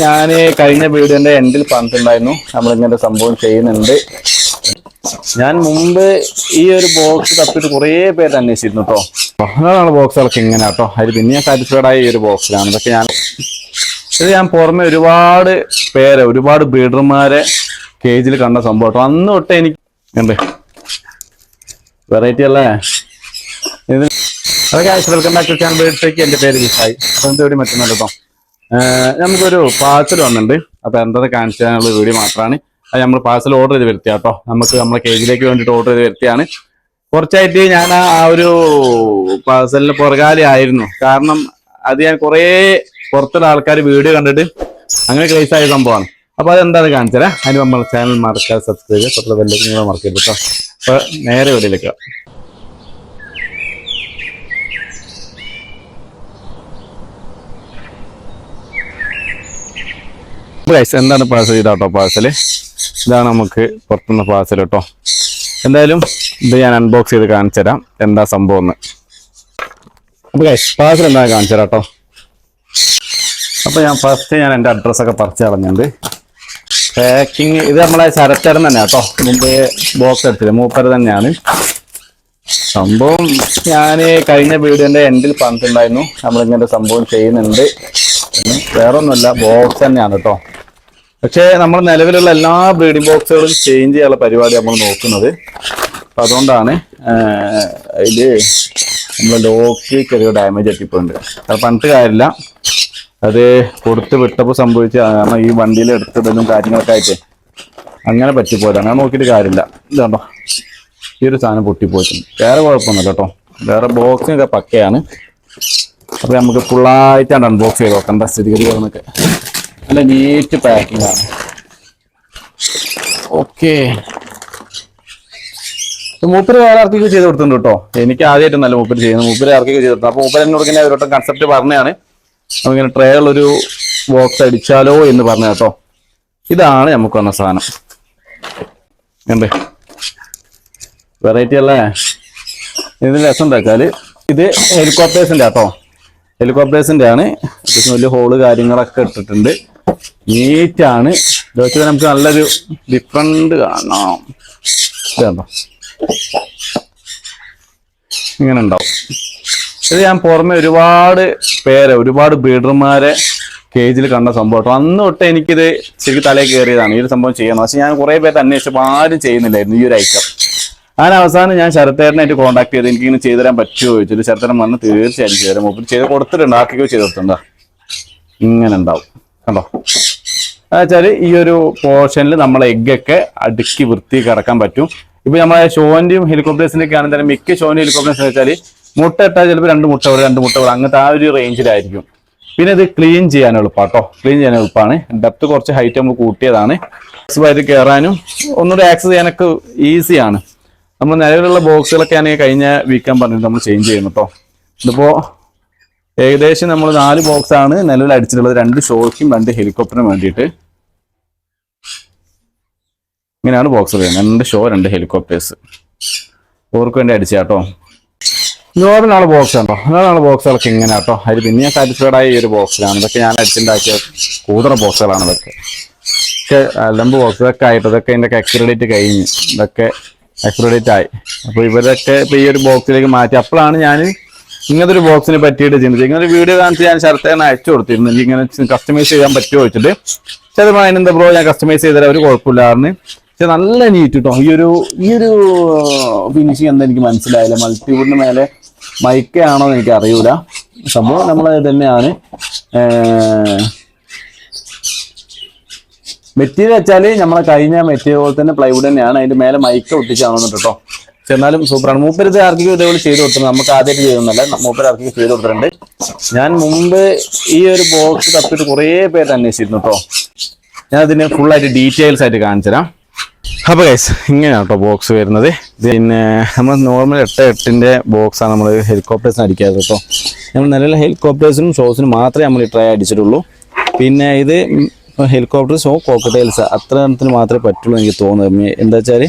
ഞാൻ കഴിഞ്ഞ വീഡിയോന്റെ എൻഡിൽ പറഞ്ഞിട്ടുണ്ടായിരുന്നു. നമ്മൾ ഇങ്ങനെ സംഭവം ചെയ്യുന്നുണ്ട്. ഞാൻ മുമ്പ് ഈ ഒരു ബോക്സ് തപ്പിട്ട് കുറേ പേര് അന്വേഷിച്ചിരുന്നു കേട്ടോ അതാണ് ബോക്സുകളൊക്കെ ഇങ്ങനെ കേട്ടോ അതിൽ പിന്നെ ഞാൻ സാറ്റിസ്ഫൈഡ് ആയ ഈ ഒരു ബോക്സിലാണ് ഇതൊക്കെ ഞാൻ ഇത് ഞാൻ പുറമെ ഒരുപാട് പേരെ ഒരുപാട് ബീഡർമാരെ കേജിൽ കണ്ട സംഭവം കേട്ടോ അന്ന് തൊട്ടേ എനിക്ക് ഉണ്ട് വെറൈറ്റി അല്ലേ? ഇത് അതൊക്കെ വെൽക്കം ബാക്ക് ടു ചാനൽ എന്റെ പേര് വിഷായി അപ്പം ഇതോടെ മറ്റൊന്നല്ലോ കേട്ടോ നമുക്കൊരു പാഴ്സൽ വന്നിട്ടുണ്ട്. അപ്പൊ എന്താ കാണിച്ചു തരാനുള്ള വീഡിയോ മാത്രമാണ് അത് നമ്മൾ പാർസൽ ഓർഡർ ചെയ്ത് വരുത്തിയ കേട്ടോ നമുക്ക് നമ്മളെ കേജിലേക്ക് വേണ്ടിയിട്ട് ഓർഡർ ചെയ്ത് വരുത്തിയാണ്. കുറച്ചായിട്ട് ഞാൻ ആ ഒരു പാഴ്സലിന് പുറകാലി ആയിരുന്നു. കാരണം അത് ഞാൻ കുറേ പുറത്തുള്ള ആൾക്കാർ വീഡിയോ കണ്ടിട്ട് അങ്ങനെ ക്ലേസ് ആയ സംഭവമാണ്. അപ്പൊ അതെന്താണ് കാണിച്ചത് അതിന് നമ്മൾ ചാനൽ മറക്കാതെ സബ്സ്ക്രൈബ് ചെയ്യുക. തൊട്ടുള്ള മറക്കരുത് കേട്ടോ അപ്പൊ നേരെ വീഡിയോയിലേക്ക് ഗൈസ് എന്താണ് പാഴ്സൽ ചെയ്താട്ടോ പാഴ്സൽ ഇതാണ് നമുക്ക് പുറത്തുനിന്ന് പാഴ്സൽ കേട്ടോ എന്തായാലും ഇത് ഞാൻ അൺബോക്സ് ചെയ്ത് കാണിച്ചു തരാം. എന്താ സംഭവം എന്ന്. അപ്പൊ ഗൈസ് പാഴ്സൽ എന്താ കാണിച്ചു തരാം കേട്ടോ. അപ്പൊ ഞാൻ ഫസ്റ്റ് ഞാൻ എന്റെ അഡ്രസ്സൊക്കെ പറിച്ചു കളഞ്ഞിട്ടുണ്ട്. പാക്കിങ് ഇത് നമ്മളെ ശരത്തരം തന്നെ കേട്ടോ. മുമ്പ് ബോക്സ് എടുത്തില്ല മൂപ്പര് തന്നെയാണ്. സംഭവം ഞാൻ കഴിഞ്ഞ വീഡിയോന്റെ എൻഡിൽ പറഞ്ഞിട്ടുണ്ടായിരുന്നു. നമ്മളിങ്ങനെ സംഭവം ചെയ്യുന്നുണ്ട്. വേറൊന്നുമല്ല ബോക്സ് തന്നെയാണ് കേട്ടോ. പക്ഷേ നമ്മൾ നിലവിലുള്ള എല്ലാ ബ്രീഡിംഗ് ബോക്സുകളും ചേഞ്ച് ചെയ്യാനുള്ള പരിപാടി നമ്മൾ നോക്കുന്നത്. അപ്പൊ അതുകൊണ്ടാണ് ഇത് നമ്മൾ ലോക്ക് ചെറിയ ഡാമേജ് എത്തിപ്പോയിട്ടുണ്ട് അത് പണ്ട് കാര്യമില്ല. അത് കൊടുത്ത് വിട്ടപ്പോൾ സംഭവിച്ച കാരണം ഈ വണ്ടിയിൽ എടുത്തതിലും കാര്യങ്ങളൊക്കെ ആയിട്ട് അങ്ങനെ പറ്റിപ്പോയത് അങ്ങനെ നോക്കിയിട്ട് കാര്യമില്ല. ഇതാണ്ടോ ഈ ഒരു സാധനം പൊട്ടിപ്പോയിട്ടുണ്ട്. വേറെ കുഴപ്പമൊന്നുമില്ല കേട്ടോ. വേറെ ബോക്സിനൊക്കെ പക്കയാണ്. അപ്പൊ നമുക്ക് ഫുള്ളായിട്ടാണ് അൺബോക്സ് ചെയ്ത് നോക്കണ്ട സ്ഥിതിഗതികളെന്നൊക്കെ നല്ല നീറ്റ് പാക്കിംഗ് ആണ്. ഓക്കെ മൂപ്പര് വേറെ ആർക്കൊക്കെ ചെയ്ത് കൊടുത്തിട്ടുണ്ട് കേട്ടോ. എനിക്ക് ആദ്യമായിട്ട് നല്ല മൂപ്പര് ചെയ്യുന്നത്. മൂപ്പര് ആർക്കൊക്കെ ചെയ്ത് കൊടുത്തു അപ്പൊ മൂപ്പര് എന്നോട് ഇങ്ങനെ ഒരു കൺസെപ്റ്റ് പറഞ്ഞാണ് നമുക്കിങ്ങനെ ട്രേ ഉള്ളൊരു ബോക്സ് അടിച്ചാലോ എന്ന് പറഞ്ഞ കേട്ടോ. ഇതാണ് നമുക്ക് വന്ന സാധനം. എന്ത്? വെറൈറ്റി അല്ലേ? ഇതിന് രസം എന്താ ഇത് ഹെലികോപ്റ്റേഴ്സിന്റെ കേട്ടോ ഹെലികോപ്റ്റേഴ്സിന്റെ ആണ്. അത്യാവശ്യം വലിയ ഹോൾ കാര്യങ്ങളൊക്കെ ഇട്ടിട്ടുണ്ട്. നീറ്റാണ് വെച്ചാൽ നമുക്ക് നല്ലൊരു ഡിഫറെന്റ് കാണാം. കേട്ടോ ഇങ്ങനെ ഉണ്ടാവും. ഇത് ഞാൻ പുറമെ ഒരുപാട് പേരെ ഒരുപാട് ബ്രീഡർമാരെ കേജിൽ കണ്ട സംഭവം കേട്ടോ. അന്ന് തൊട്ട് എനിക്കിത് ശരിക്കും തലയിൽ കയറിയതാണ് ഈ ഒരു സംഭവം ചെയ്യണം. പക്ഷെ ഞാൻ കുറേ പേര് അന്വേഷിച്ചപ്പോൾ ആരും ചെയ്യുന്നില്ലായിരുന്നു ഈ ഒരു ഐറ്റം അങ്ങനെ അവസാനം ഞാൻ ശരത്തേരനായിട്ട് കോൺടാക്ട് ചെയ്ത് എനിക്ക് ഇങ്ങനെ ചെയ്തു തരാൻ പറ്റുമോ ചോദിച്ചിട്ട് ശരത്തേരൻ വന്ന് തീർച്ചയായിട്ടും ചെയ്തു തരാം. മൂപ്പര് ചെയ്ത് കൊടുത്തിട്ടുണ്ട്. ആർക്കൊക്കെ ചെയ്ത് കൊടുത്തിട്ടുണ്ടോ. ഇങ്ങനെ ഉണ്ടാവും. കണ്ടോ? എന്നുവെച്ചാൽ ഈ ഒരു പോർഷനിൽ നമ്മളെ എഗ്ഗൊക്കെ അടുക്കി വൃത്തി കിടക്കാൻ പറ്റും. ഇപ്പൊ നമ്മളെ ഷോന്റെയും ഹെലികോപ്റ്റേഴ്സിന്റെ ഒക്കെ ആണെങ്കിൽ മിക്ക ഷോന്റെ ഹെലികോപ്റ്റേഴ്സ് വെച്ചാൽ മുട്ട ഇട്ടാൽ ചിലപ്പോൾ രണ്ട് മുട്ട വരും രണ്ട് മുട്ട വരും അങ്ങനത്തെ ആ ഒരു റേഞ്ചിലായിരിക്കും പിന്നെ ഇത് ക്ലീൻ ചെയ്യാൻ എളുപ്പാട്ടോ. ക്ലീൻ ചെയ്യാൻ എളുപ്പമാണ് ഡെപ്ത് കുറച്ച് ഹൈറ്റ് നമ്മൾ കൂട്ടിയതാണ്. ആയിട്ട് കയറാനും ഒന്നുകൂടെ ആക്സസ് ചെയ്യാനൊക്കെ ഈസിയാണ് നമ്മൾ നിലവിലുള്ള ബോക്സുകളൊക്കെ ആണെങ്കിൽ കഴിഞ്ഞ വീക്കാൻ പറഞ്ഞിട്ട് നമ്മൾ ചേഞ്ച് ചെയ്യുന്നു കേട്ടോ ഇതിപ്പോ ഏകദേശം നമ്മൾ നാല് ബോക്സ് ആണ് നിലവിൽ അടിച്ചിട്ടുള്ളത്. രണ്ട് ഷോർക്കും രണ്ട് ഹെലികോപ്റ്ററിനും വേണ്ടിയിട്ട്. ഇങ്ങനെയാണ് ബോക്സ് വരുന്നത് രണ്ട് ഷോ രണ്ട് ഹെലികോപ്റ്റേഴ്സ് ഓർക്ക് വേണ്ടി അടിച്ച കേട്ടോ നോർമലാണ് ബോക്സ് ആണോ നോർമലാണ് ബോക്സുകളൊക്കെ ഇങ്ങനെ കേട്ടോ അതിൽ പിന്നെ ഞാൻ സാറ്റിസ്ഫൈഡ് ആയ ഒരു ബോക്സിലാണ് ഇതൊക്കെ ഞാൻ അടിച്ചുണ്ടാക്കിയ കൂതറ ബോക്സുകളാണ് ഇതൊക്കെ. ഒക്കെ അലമ്പ് ബോക്സ് ഇതൊക്കെ ആയിട്ട് ഇതൊക്കെ ഇതിന്റെ എക്സ്പയറി കഴിഞ്ഞ്. ഇതൊക്കെ എക്സ്പയറി ആയി. അപ്പോൾ ഇവരൊക്കെ ഇപ്പോൾ ഈ ഒരു ബോക്സിലേക്ക് മാറ്റി. അപ്പോഴാണ് ഞാൻ ഇങ്ങനത്തെ ഒരു ബോക്സിനെ പറ്റിയിട്ട് ചിന്തിച്ചു. ഇങ്ങനെ ഒരു വീഡിയോ കാണിച്ച് ഞാൻ ശരത്തേനെ അയച്ചു കൊടുത്തിരുന്നു. ഇങ്ങനെ കസ്റ്റമൈസ് ചെയ്യാൻ പറ്റുമോ വെച്ചിട്ട് ചിലപ്പോൾ അതിനെന്താ ബ്രോ ഞാൻ കസ്റ്റമൈസ് ചെയ്താൽ ഒരു കുഴപ്പമില്ലായിരുന്നു പക്ഷെ നല്ല നീറ്റ് കേട്ടോ ഈ ഒരു ഈ ഒരു ഫിനിഷിങ് എന്താ എനിക്ക് മനസ്സിലായില്ല. മൾട്ടിവുഡിന് മേലെ മൈക്കയാണോ എന്ന് എനിക്ക് അറിയൂല. സംഭവം നമ്മൾ തന്നെയാണ്. മെറ്റീരിയൽ വെച്ചാൽ നമ്മളെ കഴിഞ്ഞ മെറ്റീരിയൽ പോലെ തന്നെ പ്ലൈവുഡ് തന്നെയാണ്. അതിന്റെ മേലെ മൈക്ക ഒട്ടിച്ചാണെന്ന് കേട്ടോ എന്നാലും സൂപ്പറാണ്. മൂപ്പര് ഇത് ആർക്കും ഇതേപോലെ ചെയ്ത് കൊടുത്തിട്ടുണ്ട് നമുക്ക് ആദ്യമായിട്ട് ചെയ്തൊന്നല്ല മൂപ്പര് ആർക്കും ചെയ്ത് കൊടുത്തിട്ടുണ്ട്. ഞാൻ മുമ്പ് ഈ ഒരു ബോക്സ് തപ്പിട്ട് കുറേ പേര് അന്വേഷിച്ചിരുന്നു കേട്ടോ ഞാൻ അതിന് ഫുൾ ആയിട്ട് ഡീറ്റെയിൽസ് ആയിട്ട് കാണിച്ചു തരാം അപ്പൊ ഗൈസ് ഇങ്ങനെയാണ് കേട്ടോ ബോക്സ് വരുന്നത്. പിന്നെ നമ്മൾ നോർമൽ എട്ട് ബോക്സ് ആണ് നമ്മൾ ഹെലികോപ്റ്റേഴ്സിന് അടിക്കാറ് കേട്ടോ നമ്മൾ നിലവിലെ ഹെലികോപ്റ്റേഴ്സിനും ഷോസിനും മാത്രമേ നമ്മൾ ഈ ട്രൈ അടിച്ചിട്ടുള്ളൂ. പിന്നെ ഇത് ഹെലികോപ്റ്റർ ഷോ കോക്കറ്റൈൽസ് അത്ര എണ്ണത്തിന് മാത്രമേ പറ്റുള്ളൂ എനിക്ക് തോന്നുന്നത്. എന്താ വെച്ചാൽ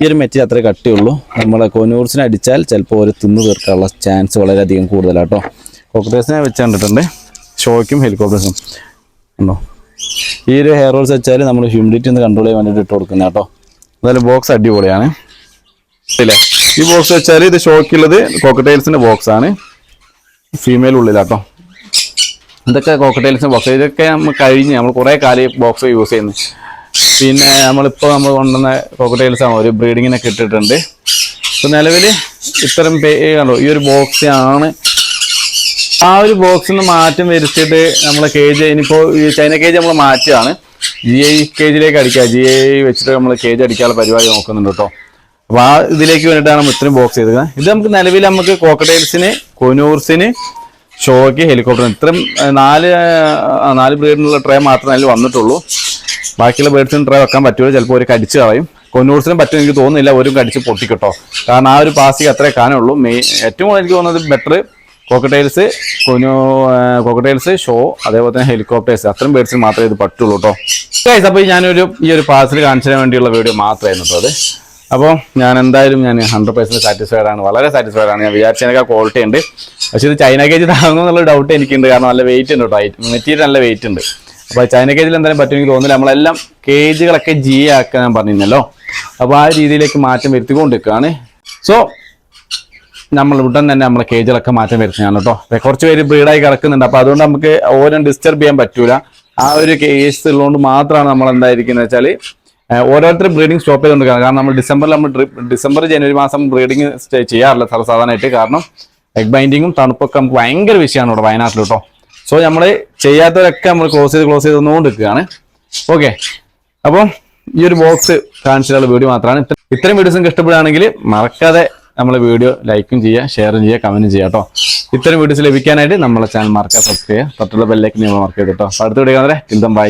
ഈ ഒരു മെറ്റീരിയൽ അത്രേ കട്ടിയുള്ളൂ. നമ്മളെ കോനൂർസിനെ അടിച്ചാൽ ചിലപ്പോൾ ഒരു തിന്നു തീർക്കാനുള്ള ചാൻസ് വളരെയധികം കൂടുതലാട്ടോ. കോക്കറ്റൈൽസിനെ വെച്ച് കണ്ടിട്ടുണ്ട് ഷോയ്ക്കും ഹെലികോപ്റ്റേഴ്സും ഉണ്ടോ? ഈ ഒരു ഹെയർ റോൾസ് വെച്ചാൽ നമ്മൾ ഹ്യൂമിഡിറ്റി ഒന്ന് കൺട്രോൾ ചെയ്യാൻ വേണ്ടിയിട്ട് ഇട്ട് കൊടുക്കുന്നത് കേട്ടോ എന്തായാലും ബോക്സ് അടിപൊളിയാണ്. ഇല്ലേ? ഈ ബോക്സ് വെച്ചാൽ ഇത് ഷോക്കുള്ളത് കോക്കറ്റൈൽസിന്റെ ബോക്സാണ് ഫീമെയിൽ ഉള്ളിലാട്ടോ ഇതൊക്കെ കോക്കറ്റൈൽസിന്റെ ബോക്സ് ഇതൊക്കെ നമ്മൾ കഴിഞ്ഞ് നമ്മൾ കുറേ കാലം ബോക്സ് യൂസ് ചെയ്യുന്നു. പിന്നെ നമ്മളിപ്പോൾ നമ്മൾ കൊണ്ടുവന്ന കോക്കറ്റൈൽസ് ആണ്. ഒരു ബ്രീഡിങ്ങിനൊക്കെ ഇട്ടിട്ടുണ്ട് ഇപ്പം നിലവിൽ ഇത്തരം പേ കണ്ടോ ഈ ഒരു ബോക്സ് ആണ്. ആ ഒരു ബോക്സിൽ നിന്ന് മാറ്റം വരുത്തിയിട്ട് നമ്മളെ കേജ് ഇനിയിപ്പോൾ ഈ ചൈന കേജ് നമ്മൾ മാറ്റുകയാണ്. ജി ഐ കേജിലേക്ക് അടിക്കുക. ജി ഐ വെച്ചിട്ട് നമ്മൾ കേജ് അടിക്കാനുള്ള പരിപാടി നോക്കുന്നുണ്ട് കേട്ടോ. അപ്പോൾ ആ ഇതിലേക്ക് വേണ്ടിയിട്ടാണ് നമ്മൾ ഇത്രയും ബോക്സ് ചെയ്തത് ഇത് നമുക്ക് നിലവിൽ നമുക്ക് കോക്കടൈൽസിന് കൊനൂർസിന് ഷോയ്ക്ക് ഹെലികോപ്റ്റർ ഇത്രയും നാല് നാല് ബ്രീഡിനുള്ള ട്രേ മാത്രമേ അതിൽ വന്നിട്ടുള്ളൂ. ബാക്കിയുള്ള ബേഡ്സിന് ട്രേ വെക്കാൻ പറ്റുമോ? ചിലപ്പോൾ ഒരു കടിച്ച് കളയും. കൊന്നൂർസിനും പറ്റും എനിക്ക് തോന്നുന്നില്ല. ഒരു കടിച്ച് പൊട്ടിക്കിട്ടോ. കാരണം ആ ഒരു പാസിക്ക് അത്രേ കാണുള്ളൂ മെയിൻ ഏറ്റവും കൂടുതൽ എനിക്ക് തോന്നുന്നത് ബെറ്റർ കോക്കറ്റൈൽസ് കൊനു കോക്കറ്റൈൽസ് ഷോ അതേപോലെ തന്നെ ഹെലികോപ്റ്റേഴ്സ്. അത്രയും ബേഡ്സിന് മാത്രമേ ഇത് പറ്റുള്ളൂ കേട്ടോ. അപ്പോൾ ഞാനൊരു ഈ ഒരു പാസിൽ കാണിച്ചതിന് വേണ്ടിയുള്ള വീഡിയോ മാത്രമായിരുന്നു കേട്ടോ അത്. അപ്പോൾ ഞാൻ എന്തായാലും ഞാൻ ഹൺഡ്രഡ് പെർസെന്റ് സാറ്റിസ്ഫൈഡ് ആണ്. വളരെ സാറ്റിസ്ഫൈഡ് ആണ്. ഞാൻ വിചാരിച്ചതിനൊക്കെ ക്വാളിറ്റി ഉണ്ട്. പക്ഷേ ഇത് ചൈന കേജ് താങ്ങും എന്നുള്ള ഡൗട്ട് എനിക്കുണ്ട്. കാരണം നല്ല വെയിറ്റ് ഉണ്ട് കേട്ടോ മെറ്റീരിയൽ നല്ല വെയിറ്റ് ഉണ്ട്. അപ്പോൾ ചൈന കേജിൽ എന്തായാലും പറ്റും എനിക്ക് തോന്നുന്നില്ല. നമ്മളെല്ലാം കേജുകളൊക്കെ ജി ആക്കാൻ ഞാൻ പറഞ്ഞിരുന്നല്ലോ. അപ്പോൾ ആ രീതിയിലേക്ക് മാറ്റം വരുത്തിക്കൊണ്ടിരിക്കുകയാണ്. സോ നമ്മൾ ഉടൻ തന്നെ നമ്മളെ കേജുകളൊക്കെ മാറ്റം വരുത്തുകയാണ് കേട്ടോ കുറച്ച് പേര് ബ്രീഡായി കിടക്കുന്നുണ്ട്. അപ്പോൾ അതുകൊണ്ട് നമുക്ക് ഓരോ ഡിസ്റ്റർബ് ചെയ്യാൻ പറ്റൂല. ആ ഒരു കേസ് ഉള്ളതുകൊണ്ട് മാത്രമാണ് നമ്മൾ എന്തായിരിക്കുന്നത് വെച്ചാൽ ഓരോരുത്തർ ബ്രീഡിംഗ് സ്റ്റോപ്പ് ചെയ്തുകൊണ്ടിരിക്കുന്നത് കാരണം നമ്മൾ ഡിസംബറിൽ നമ്മൾ ഡിസംബർ ജനുവരി മാസം ബ്രീഡിംഗ് ചെയ്യാറില്ല സർവസാധാരണമായിട്ട് കാരണം എഗ് ബൈൻഡിങ്ങും തണുപ്പൊക്കെ നമുക്ക് ഭയങ്കര വിഷയമാണ് ഇവിടെ വയനാട്ടിൽ കേട്ടോ. സോ നമ്മൾ ചെയ്യാത്തവരൊക്കെ നമ്മൾ ക്ലോസ് ചെയ്ത് ക്ലോസ് ചെയ്ത് വന്നുകൊണ്ടിരിക്കുകയാണ് ഓക്കെ അപ്പോൾ ഈ ഒരു ബോക്സ് കാണിച്ചിട്ടുള്ള വീഡിയോ മാത്രമാണ്. ഇത്ര- ഇത്രയും വീഡിയോസ് ഇഷ്ടപ്പെടുകയാണെങ്കിൽ മറക്കാതെ നമ്മളെ വീഡിയോ ലൈക്കും ചെയ്യുക ഷെയറും ചെയ്യുക കമന്റും ചെയ്യുക കേട്ടോ. ഇത്തരം വീഡിയോസ് ലഭിക്കാനായിട്ട് നമ്മളെ ചാനൽ മറക്കാതെ സബ്സ്ക്രൈബ് ചെയ്യുക. തൊട്ടുള്ള ബെല്ലേക്ക് നിങ്ങൾ മാർക്ക് ചെയ്ത് കേട്ടോ. അടുത്ത വീഡിയോ കാണാതെ ചിന്തം ബൈ